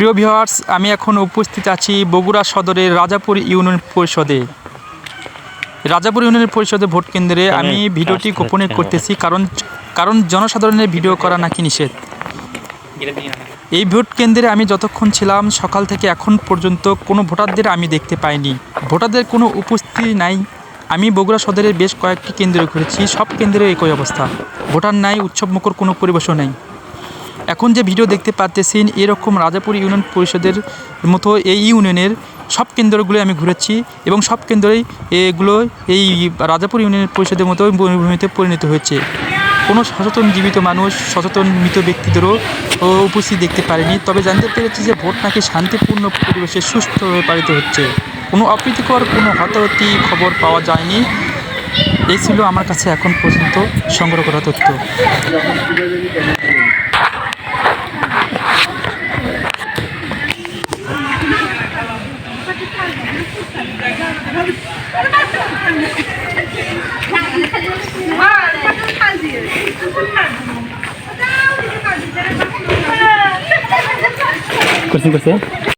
প্রিয় ভিউয়ার্স আমি এখন উপস্থিত আছি বগুড়া সদরের রাজাপুর ইউনিয়ন পরিষদে। রাজাপুর ইউনিয়ন পরিষদে ভোট কেন্দ্রে আমি ভিডিওটি গোপনে করতেছি কারণ কারণ জনসাধারণের ভিডিও করা নাকি নিষেধ। এই ভোট কেন্দ্রে আমি যতক্ষণ ছিলাম সকাল থেকে এখন পর্যন্ত কোনো ভোটারদের আমি দেখতে পাইনি। ভোটারদের কোনো উপস্থিতি নাই। আমি বগুড়া সদরের বেশ কয়েকটি কেন্দ্রে ঘুরেছি সব কেন্দ্রে একই অবস্থা। ভোটার নাই উৎসবমুখর কোনো পরিবেশও নাই। এখন যে ভিডিও দেখতে পাচ্ছেন এরকম রাজাপুর ইউনিয়ন পরিষদের মতো এই ইউনিয়নের সব কেন্দ্রগুলো আমি ঘুরেছি এবং সব কেন্দ্রেই এগুলো এই রাজাপুর ইউনিয়ন পরিষদের মতো বনভূমিতে পরিণত হয়েছে। কোনো সচেতন জীবিত মানুষ, সচেতন মৃত ব্যক্তিদেরও উপস্থিত দেখতে পারেনি। তবে জানতে পেরেছি যে ভোট নাকি শান্তিপূর্ণ পরিবেশে সুস্থভাবে পালিত হচ্ছে। কোনো অপ্রীতিকর, কোনো হতাহতি খবর পাওয়া যায়নি। এই ছিল আমার কাছে এখন পর্যন্ত সংগ্রহ করা তথ্য। করছেন করছে।